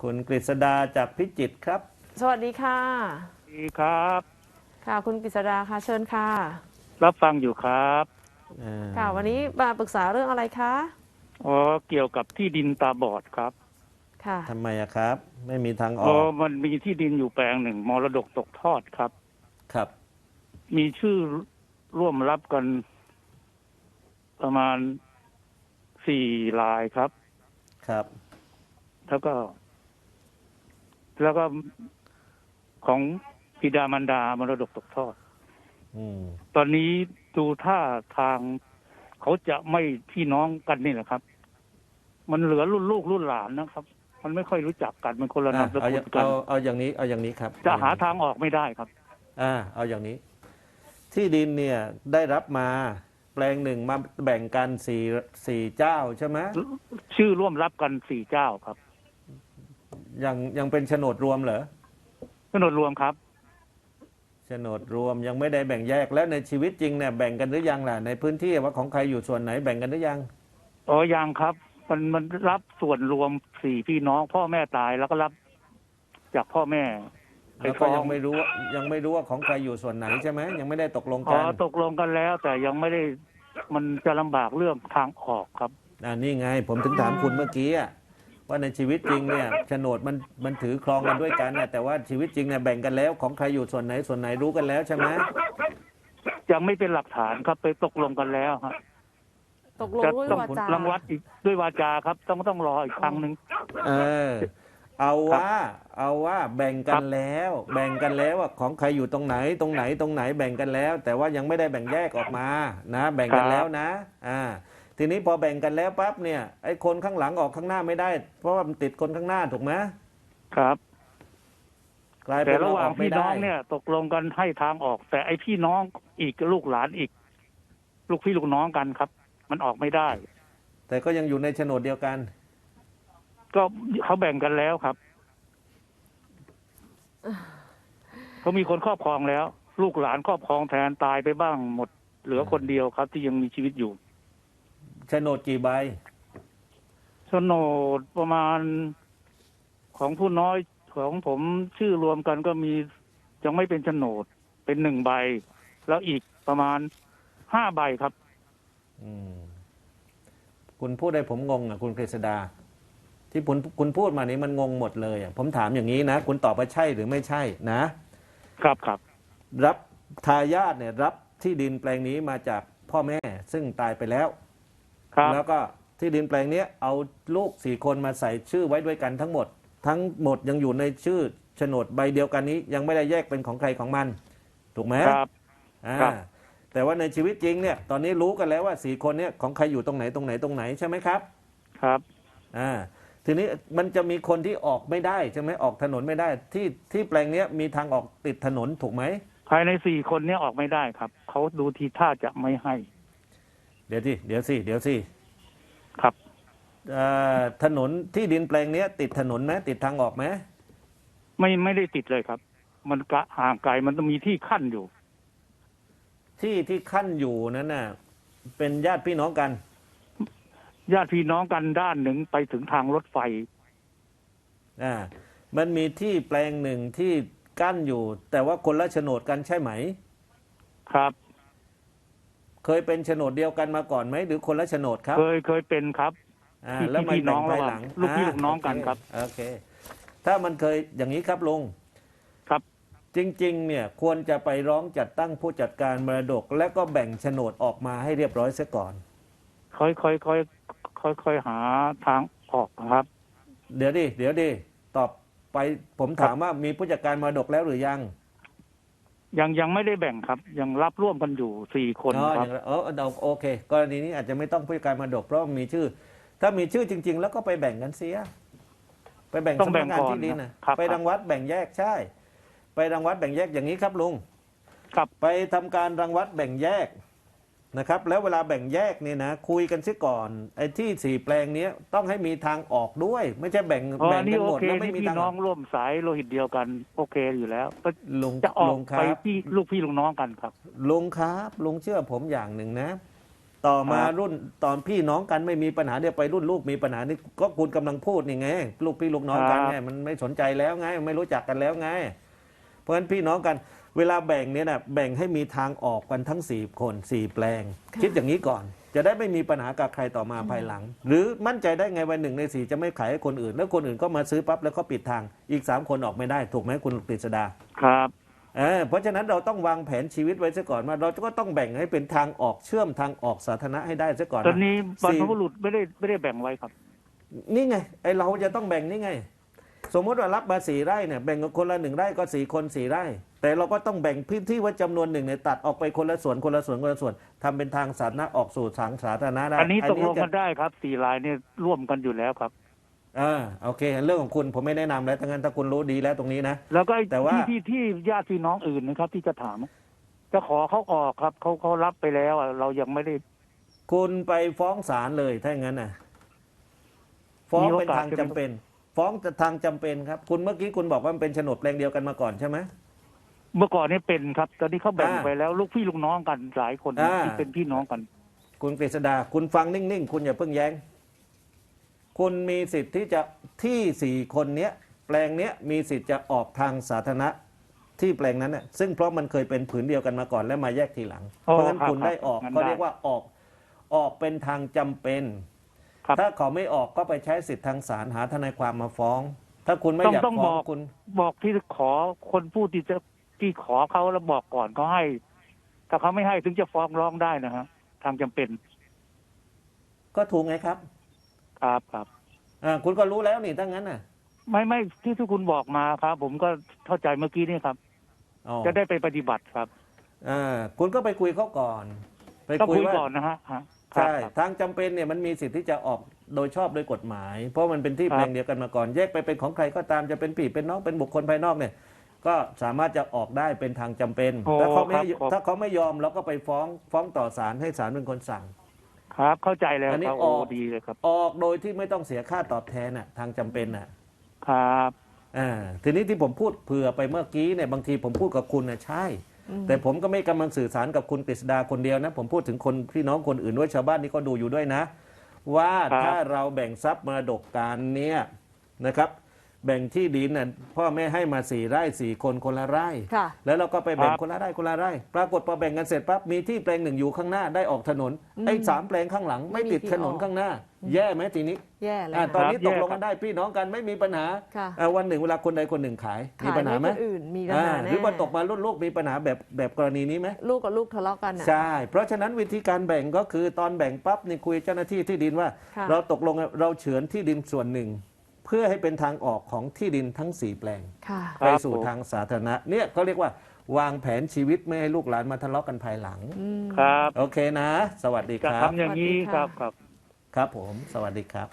คุณกฤษดาจากพิจิตรครับ สวัสดีค่ะ ดีครับ ค่ะ คุณกฤษดาค่ะ เชิญค่ะ รับฟังอยู่ครับอ่าค่ะ วันนี้มาปรึกษาเรื่องอะไรคะ อ๋อเกี่ยวกับที่ดินตาบอดครับค่ะ ทำไมอะครับ ไม่มีทางออ๋ออกมันมีที่ดินอยู่แปลงหนึ่งมรดกตกทอดครับ ครับ มีชื่อร่วมรับกัน ประมาณสี่รายครับ ครับ แล้วก็ แล้วก็ของพิดามารดามรดกตกทอดอืมตอนนี้ดูท่าทางเขาจะไม่พี่น้องกันนี่แหละครับ มันเหลือรุ่นลูกรุ่นหลานนะครับ มันไม่ค่อยรู้จักกันมันคนละอะนามสเอากุอย่าลกันเอาเอาอย่างนี้เอาอย่างนี้ครับ จะหาทางออกไม่ได้ครับ อ่า เอาอย่างนี้ ที่ดินเนี่ยได้รับมาแปลงหนึ่งมาแบ่งกันสี่สี่เจ้าใช่ไหมชื่อร่วมรับกันสี่เจ้าครับ ยังยังเป็นโฉนดรวมเหรอโฉนดรวมครับโฉนดรวมยังไม่ได้แบ่งแยกแล้วในชีวิตจริงเนี่ยแบ่งกันหรือยังล่ะในพื้นที่ว่าของใครอยู่ส่วนไหนแบ่งกันหรือยังอ๋อยังครับ มันมันรับส่วนรวมสี่พี่น้อง พ่อแม่ตายแล้วก็รับจากพ่อแม่ไปแล้วฟ้ก็องยังไม่รู้ว่ายังไม่รู้ว่าของใครอยู่ส่วนไหนใช่ไหมยังไม่ได้ตกลงอ๋กัอนตกลงกันแล้ว แต่ยังไม่ได้มันจะลำบากเรื่องทางออกครับ อ่านี่ไง ผมถึงถามคุณเมื่อกี้อะ ว่าในชีวิตจริงเนี่ยโฉนดมันมันถือครองกันด้วยกันน่ะแต่ว่าชีวิตจริงเนี่ยแบ่งกันแล้วของใครอยู่ส่วนไหนส่วนไหนรู้กันแล้วใช่ไหมยังไม่เป็นหลักฐานครับไปตกลงกันแล้วฮะตกลงจะด้วยต้องวาจารังวัดอีกด้วยวาจาครับ ต้องต้องรออีกครั้งหนึ่ง เออ เอาว่า เอาว่าแบ่งกัครันบ แล้ว แบ่งกันแล้วว่าของใครอยู่ตรงไหน ตรงไหนตรงไหนแบ่งกันแล้ว แต่ว่ายังไม่ได้แบ่งแยกออกมานะ แบ่งกันแล้วนะ อ่า ทีนี้พอแบ่งกันแล้วปั๊บเนี่ยไอ้คนข้างหลังออกข้างหน้าไม่ได้ เพราะว่ามันติดคนข้างหน้าถูกไหมครับกลายแต่เป็นระหว่าว่าองอกไม่พี่น้ได้องเนี่ย ตกลงกันให้ทางออก แต่ไอ้พี่น้องอีกลูกหลานอีก ลูกพี่ลูกน้องกันครับ มันออกไม่ได้ แต่ก็ยังอยู่ในโฉนดเดียวกัน ก็เขาแบ่งกันแล้วครับเขามีคนครอบครองแล้ว ลูกหลานครอบครองแทนตายไปบ้างหมด เหลือคนเดียวครับ ที่ยังมีชีวิตอยู่โฉนดกี่ใบโฉนดประมาณของผู้น้อยของผมชื่อรวมกันก็มียังไม่เป็นโฉนดเป็นหนึ่งใบ แล้วอีกประมาณห้าใบครับ อืมคุณพูดได้ผมงงอะ คุณกฤษดา ที่คุณคุณพูดมานี้มันงงหมดเลยอะผมถามอย่างนี้นะ คุณตอบว่าใช่หรือไม่ใช่นะ ครับครับ รับทายาทเนี่ย รับที่ดินแปลงนี้มาจากพ่อแม่ซึ่งตายไปแล้ว ครับ แล้วก็ที่ดินแปลงเนี้ยเอาลูกสี่คนมาใส่ชื่อไว้ด้วยกันทั้งหมด ทั้งหมดยังอยู่ในชื่อโฉนดใบเดียวกันนี้ ยังไม่ได้แยกเป็นของใครของมัน ถูกไหมครับ อ่าครับ แต่ว่าในชีวิตจริงเนี่ยตอนนี้รู้กันแล้วว่าสี่คนเนี่ยของใครอยู่ตรงไหนตรงไหนตรงไหนใช่ไหมครับ ครับ อ่าทีนี้มันจะมีคนที่ออกไม่ได้ใช่ไหมออกถนนไม่ได้ ที่ที่แปลงเนี้ยมีทางออกติดถนนถูกไหมภายในสี่คนเนี้ออกไม่ได้ครับ เขาดูทีท่าจะไม่ให้เดี๋ยวสิเดี๋ยวสิเดี๋ยวสิครับเอ่อถนนที่ดินแปลงเนี้ย ติดถนนไหมติดทางออกไหมไม่ไม่ได้ติดเลยครับ มันกะห่างไกลมันต้องมีที่ขั้นอยู่ ที่ที่ขั้นอยู่นั้นน่ะ เป็นญาติพี่น้องกัน ญาติพี่น้องกันด้านหนึ่งไปถึงทางรถไฟอ่ามันมีที่แปลงหนึ่งที่กั้นอยู่ แต่ว่าคนละโฉนดกันใช่ไหม ครับ เคยเป็นโฉนดเดียวกันมาก่อนไหมหรือคนละโฉนดครับเคยเคยเป็นครับอ่าพี่แล้วมาพี่น้แบ่องงภายระหหว่าลังงลูกพี่อ่าลูกน้องกันครับ โอเค ถ้ามันเคยอย่างนี้ครับลุงครับ จริง ๆ เนี่ยควรจะไปร้องจัดตั้งผู้จัดการมรดก และก็แบ่งโฉนดออกมาให้เรียบร้อยเสียก่อน ค่อยค่อยค่อยค่อยค่อยหาทางออกครับ เดี๋ยวดิเดี๋ยวดิตอบไปผมถามว่ามีผู้จัดการมรดกแล้วหรือยัง ยังยังไม่ได้แบ่งครับ ยังรับร่วมกันอยู่สี่คนอ๋อคอรับย่างนั้นเออเอาโอเค กรณีนี้อาจจะไม่ต้องผู้จัดการมรดกเพราะมีชื่อ ถ้ามีชื่อจริง ๆ แล้วก็ไปแบ่งกันเสีย ไปแบ่งต้องสำแบ่นักงงานก่อนที่ดินนะนะครับ ไปรังวัดแบ่งแยกใช่ ไปรังวัดแบ่งแยกอย่างนี้ครับลุง ครับ ไปทำการรังวัดแบ่งแยก นะครับแล้วเวลาแบ่งแยกเนี่ยนะคุยกันซิก่อนไอ้ที่สี่แปลงเนี้ยต้องให้มีทางออกด้วย ไม่ใช่แบ่งอ๋อแบ่งนี่กันโอหมดเคแล้วไม่นี่มีพี่ทางน้ออองกร่วมสายโลหิตเดียวกัน โอเคอยู่แล้วก็ลุงจะออลุกงคไปรับพี่ลูกพี่ลูกน้องกันครับ ลุงครับลุงเชื่อผมอย่างหนึ่งนะ ต่อมาครับ รุ่นตอนพี่น้องกันไม่มีปัญหาเนี่ยไปรุ่นลูกมีปัญหานี่ก็คุณกำลังพูดนี่ไงลูกพี่ลูกน้องกันไงมันไม่สนใจแล้วไง ไม่รู้จักกันแล้วไง เพราะฉะนั้นพี่น้องกัน เวลาแบ่งเนี่ยนะแบ่งให้มีทางออกกันทั้งสี่คนสี่แปลงค่ะคิดอย่างนี้ก่อน จะได้ไม่มีปัญหากับใครต่อมาภายหลัง หรือมั่นใจได้ไงวันหนึ่งในสี่จะไม่ขายให้คนอื่น แล้วคนอื่นก็มาซื้อปั๊บแล้วก็ปิดทางอีกสามคนออกไม่ได้ ถูกไหมคุณกฤษดาครับเออเพราะฉะนั้นเราต้องวางแผนชีวิตไว้ซะก่อนว่าเราก็ต้องแบ่งให้เป็นทางออกเชื่อมทางออกสาธารณะให้ได้ซะก่อนตอนนะนี้บรรสี่พบุรุษไม่ได้ไม่ได้แบ่งไว้ครับ นี่ไงไอเราจะต้องแบ่งนี่ไง สมมติว่ารับมาสี่ไร่เนี่ยแบ่งกันคนละหนึ่งไร่ก็สี่คนสี่ไร่ แต่เราก็ต้องแบ่งพื้นที่ไว้จำนวนหนึ่งเนี่ยตัดออกไปคนละส่วนคนละส่วนคนละส่วนทำเป็นทางสาธารณะออกสู่ทางสาธารณะได้อันนี้ตกลงจะ กันได้ครับสี่รายเนี่ยร่วมกันอยู่แล้วครับ อ่าโอเค เรื่องของคุณผมไม่แนะนำแล้วทั้งนั้นถ้าคุณรู้ดีแล้วตรงนี้นะ แล้วก็ไอ้แต่ว่า ที่ที่ที่ญาติพี่น้องอื่นนะครับ ที่จะถาม จะขอเขาออกครับเขาเขารับไปแล้วอะเรายังไม่ได้ คุณไปฟ้องศาลเลยถ้าอย่างนั้นน่ะ ฟ้องมีโอเป็นกาสทางใช่ไหมจำเป็น ฟ้องทางจำเป็นครับ คุณเมื่อกี้คุณบอกว่ามันเป็นโฉนดแปลงเดียวกันมาก่อนใช่ไหม เมื่อก่อนนี่เป็นครับ ตอนนี้เขาแบ่งอ่าไปแล้วลูกพี่ลูกน้องกันหลายคนอ่า ที่เป็นพี่น้องกัน คุณกฤษดา คุณฟังนิ่ง ๆ คุณอย่าเพิ่งแย้ง คุณมีสิทธิ์ที่จะที่สี่คนเนี้ย แปลงเนี้ยมีสิทธิ์จะออกทางสาธารณะที่แปลงนั้นน่ะซึ่งเพราะมันเคยเป็นผืนเดียวกันมาก่อนแล้วมาแยกทีหลัง เพอ๋อราะฉะนั้นครับคุณได้ออกครับงั้นก็ได้เรียกว่าออกออกเป็นทางจำเป็น ครับ ถ้าเขาไม่ออกก็ไปใช้สิทธิ์ทางศาลหาทนายความมาฟ้อง ถ้าคุณไม่ต้องอยากต้องฟ้องบอกคุณ บอกที่ขอคนผู้ที่จะที่ขอเขาแล้วบอกก่อนเขาให้ ถ้าเขาไม่ให้ถึงจะฟ้องร้องได้นะฮะทางจำเป็นก็ถูกไงครับครับครับ อ่าคุณก็รู้แล้วนี่ถ้างั้นน่ะไม่ไม่ที่ที่คุณบอกมาครับ ผมก็เข้าใจเมื่อกี้นี่ครับ อ๋อจะได้ไปปฏิบัติครับ อ่าคุณก็ไปคุยเขาก่อน ไปต้องคุยคุยว่าก่อนนะฮะฮะ ใช่ครับทางจำเป็นเนี่ยมันมีสิทธิ์ที่จะออกโดยชอบโดยกฎหมาย เพราะมันเป็นที่ครับแปลงเดียวกันมาก่อนแยกไปเป็นของใครก็ตามจะเป็นพี่เป็นน้องเป็นบุคคลภายนอกเนี่ย ก็สามารถจะออกได้เป็นทางจำเป็นโอ้ถ้าเขาไม่ครับครับถ้าเขาไม่ยอมเราก็ไปฟ้องฟ้องต่อศาลให้ศาลเป็นคนสั่ง ครับเข้าใจแล้วอันนี้ครับอโอ้อกดีเลยครับ ออกโดยที่ไม่ต้องเสียค่าตอบแทนน่ะ ทางจำเป็นน่ะ ครับอ่าทีนี้ที่ผมพูดเผื่อไปเมื่อกี้เนี่ยบางทีผมพูดกับคุณน่ะใช่อืม แต่ผมก็ไม่กำลังสื่อสารกับคุณกฤษดาคนเดียวนะ ผมพูดถึงคนพี่น้องคนอื่นด้วยชาวบ้านนี่ก็ดูอยู่ด้วยนะ ว่าถ้าเราแบ่งทรัพย์มรดกการเนี่ยนะครับ แบ่งที่ดินน่ะพ่อแม่ให้มาสี่ไร่สี่คนคนละไร่ ค่ะ แล้วเราก็ไปแบ่งครับ คนละไร่คนละไร่ ปรากฏพอแบ่งกันเสร็จปั๊บมีที่แปลงหนึ่งอยู่ข้างหน้าได้ออกถนนอืมไอ้สามแปลงข้างหลังไม่ไม่มีติดที่ถนนออกข้างหน้า แย่ไหมทีนี้แย่เลยอ่าค่ะตอนนี้ครับตกลงแย่ครักับนได้พี่น้องกันไม่มีปัญหาค่ะอ่าวันหนึ่งเวลาคนใดคนหนึ่งขายมีขายปัญหาไหมให้คนอื่นมีปัญหาอ่าแน่หรือว่าตกมารุ่นลูกมีปัญหาแบบแบบกรณีนี้ไหม ลูกกับลูกทะเลาะกันอะ ใช่ เพราะฉะนั้นวิธีการแบ่งก็คือตอนแบ่งปั๊บนี่คุยเจ้าหน้าที่ที่ดินว่า ค่ะ เราตกลงเราเฉือนที่ดินส่วนหนึ่ง เพื่อให้เป็นทางออกของที่ดินทั้งสี่แปลง ค่ะครัไปบสู่ผม ทางสาธารณะเนี่ยเขาเรียกว่าวางแผนชีวิตไม่ให้ลูกหลานมาทะเลาะกันภายหลังอืมครับโอเคนะ สวัสดีคจะรับ ทำอย่างนี้สวัสดีคค่ะรับครับ ครับผม สวัสดีครับ